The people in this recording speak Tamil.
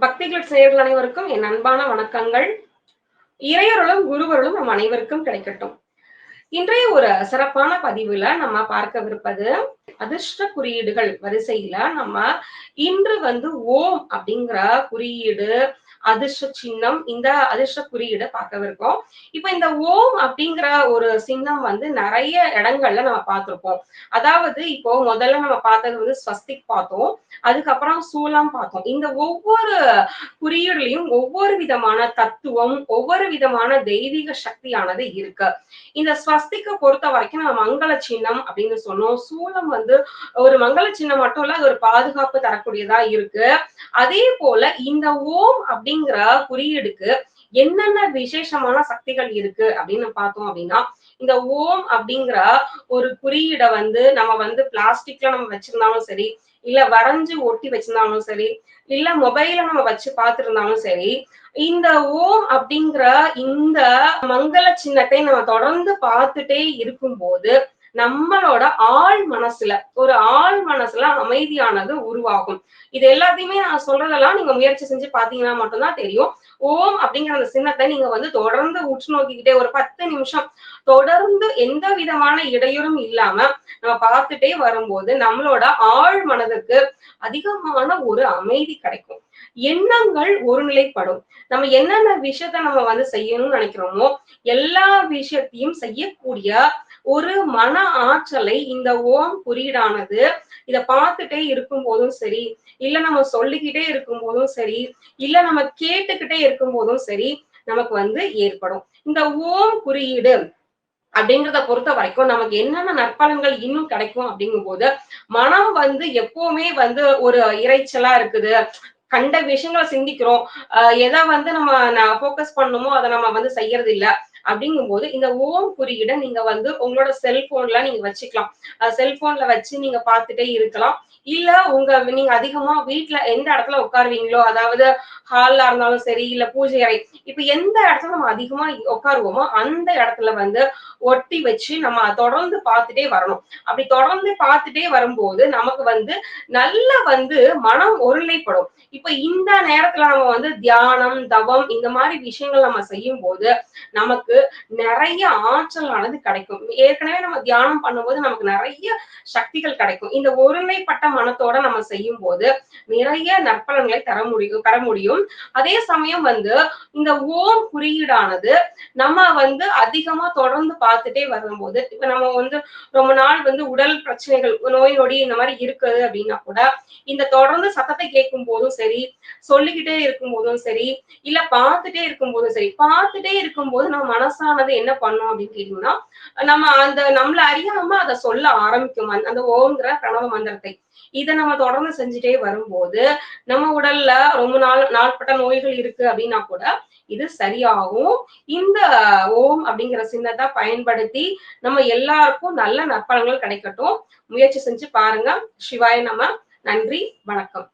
பக்திகள் செயல்கள் அனைவருக்கும் என் அன்பான வணக்கங்கள். இறையருளும் குருவருளும் நம் அனைவருக்கும் கிடைக்கட்டும். இன்றைய ஒரு சிறப்பான பதிவுல நம்ம பார்க்கவிருப்பது அதிர்ஷ்ட குறியீடுகள் வரிசையில நம்ம இன்று வந்து ஓம் அப்படிங்கிற குறியீடு அதிர்ஷ்ட சின்னம் இந்த அதிர்ஷ்ட குறியீடு பார்க்கவிருக்கோம். இப்ப இந்த ஓம் அப்படிங்கிற ஒரு சின்னம் வந்து நிறைய இடங்கள்ல நம்ம பார்த்திருப்போம். அதாவது இப்போ முதல்ல நம்ம பார்த்தது வந்து ஸ்வஸ்திக் பார்த்தோம். அதுக்கப்புறம் சூலம் பார்த்தோம். இந்த ஒவ்வொரு குறியீடுலையும் ஒவ்வொரு விதமான தத்துவம் ஒவ்வொரு விதமான தெய்வீக சக்தியானது இருக்கு. இந்த ஸ்வஸ்திக்க பொறுத்த வரைக்கும் நம்ம மங்கள சின்னம் அப்படின்னு சொன்னோம். சூலம் வந்து ஒரு மங்கள சின்னம் மட்டும் இல்ல அது ஒரு பாதுகாப்பு தரக்கூடியதா இருக்கு. அதே போல இந்த ஓம் அப்படிங்கிற குறியீடுக்கு என்னென்ன விசேஷமான சக்திகள் இருக்கு அப்படின்னு பார்த்தோம் அப்படின்னா இந்த ஓம் அப்படிங்கிற ஒரு குறியீடை வந்து நம்ம வந்து பிளாஸ்டிக்ல நம்ம வச்சிருந்தாலும் சரி இல்ல வரைஞ்சு ஒட்டி வச்சிருந்தாலும் சரி இல்ல மொபைல நம்ம வச்சு பார்த்திருந்தாலும் சரி இந்த ஓம் அப்படிங்கிற இந்த மங்கள சின்னத்தை நம்ம தொடர்ந்து பார்த்துட்டே இருக்கும்போது நம்மளோட ஆள் மனசுல ஒரு ஆள் மனசுல அமைதியானது உருவாகும். இது எல்லாத்தையுமே நான் சொல்றதெல்லாம் நீங்க முயற்சி செஞ்சு பாத்தீங்கன்னா மட்டும்தான் தெரியும். ஓம் அப்படிங்கிற அந்த சின்னத்தை நீங்க வந்து தொடர்ந்து உற்று நோக்கிக்கிட்டே ஒரு பத்து நிமிஷம் தொடர்ந்து எந்த விதமான இடையூறும் இல்லாம நம்ம பார்த்துட்டே வரும்போது நம்மளோட ஆழ் மனதுக்கு அதிகமான ஒரு அமைதி கிடைக்கும். எண்ணங்கள் ஒருநிலைப்படும். நம்ம என்னென்ன விஷயத்த நம்ம வந்து செய்யணும்னு நினைக்கிறோமோ எல்லா விஷயத்தையும் செய்யக்கூடிய ஒரு மன ஆற்றலை இந்த ஓம் குறியீடானது இத பார்த்துட்டே இருக்கும் போதும் சரி இல்ல நம்ம சொல்லிக்கிட்டே இருக்கும் போதும் சரி இல்ல நம்ம கேட்டுக்கிட்டே இருக்கும் போதும் சரி நமக்கு வந்து ஏற்படும். இந்த ஓம் குறியீடு அப்படிங்கிறத பொறுத்த வரைக்கும் நமக்கு என்னென்ன நற்பலன்கள் இன்னும் கிடைக்கும் அப்படிங்கும் போது மனம் வந்து எப்பவுமே வந்து ஒரு இறைச்சலா இருக்குது. கண்ட விஷயங்களை சிந்திக்கிறோம். எதை வந்து நம்ம ஃபோக்கஸ் பண்ணணுமோ அதை நம்ம வந்து செய்யறது இல்ல. அப்படிங்கும்போது இந்த ஓம் குறியீடை நீங்க வந்து உங்களோட செல்போன்ல நீங்க வச்சுக்கலாம். செல்போன்ல வச்சு நீங்க பார்த்துட்டே இருக்கலாம். இல்ல உங்க நீங்க அதிகமா வீட்டுல எந்த இடத்துல உட்காருவீங்களோ அதாவது ஹால்ல இருந்தாலும் சரி இல்ல பூஜை அறை இப்ப எந்த இடத்துல நம்ம அதிகமா உட்காருவோமோ அந்த இடத்துல வந்து ஒட்டி வச்சு நம்ம தொடர்ந்து பார்த்துட்டே வரணும். அப்படி தொடர்ந்து பார்த்துட்டே வரும்போது நமக்கு வந்து நல்ல வந்து மனம் ஒருநிலைப்படும். இப்ப இந்த நேரத்துல நம்ம வந்து தியானம் தவம் இந்த மாதிரி விஷயங்கள் நம்ம செய்யும் போது நமக்கு நிறைய ஆற்றலானது கிடைக்கும். ஏற்கனவே நம்ம தியானம் பண்ணும்போது நமக்கு நிறைய சக்திகள் கிடைக்கும். இந்த ஒருமைப்பட்ட மனத்தோட நம்ம செய்யும் போது நிறைய நற்பலன்களை தர முடியும் பெற முடியும். அதே சமயம் வந்து இந்த ஓம் குறியீடானது நம்ம வந்து அதிகமா தொடர்ந்து பார்த்துட்டே வரும்போது இப்ப நம்ம வந்து ரொம்ப நாள் வந்து உடல் பிரச்சனைகள் நோய் நொடி இந்த மாதிரி இருக்குது அப்படின்னா கூட இந்த தொடர்ந்து சத்தத்தை கேட்கும் போதும் சரி சொல்லிக்கிட்டே இருக்கும் போதும் சரி இல்ல பார்த்துட்டே இருக்கும் போதும் சரி பார்த்துட்டே இருக்கும் போது நம்ம மனசானது என்ன பண்ணும் அப்படின்னு கேட்டீங்கன்னா நம்ம அந்த நம்மள அறியாம அதை சொல்ல ஆரம்பிக்கும். அந்த ஓங்கிற பிரணவ மந்திரத்தை. இதை நம்ம தொடர்ந்து செஞ்சுட்டே வரும்போது நம்ம உடல்ல ரொம்ப நாள் நாள்பட்ட நோய்கள் இருக்கு அப்படின்னா கூட இது சரியாகும். இந்த ஓம் அப்படிங்கிற சின்னத்தை பயன்படுத்தி நம்ம எல்லாருக்கும் நல்ல நற்பலன்கள் கிடைக்கட்டும். முயற்சி செஞ்சு பாருங்க. சிவாய நம்ம நன்றி. வணக்கம்.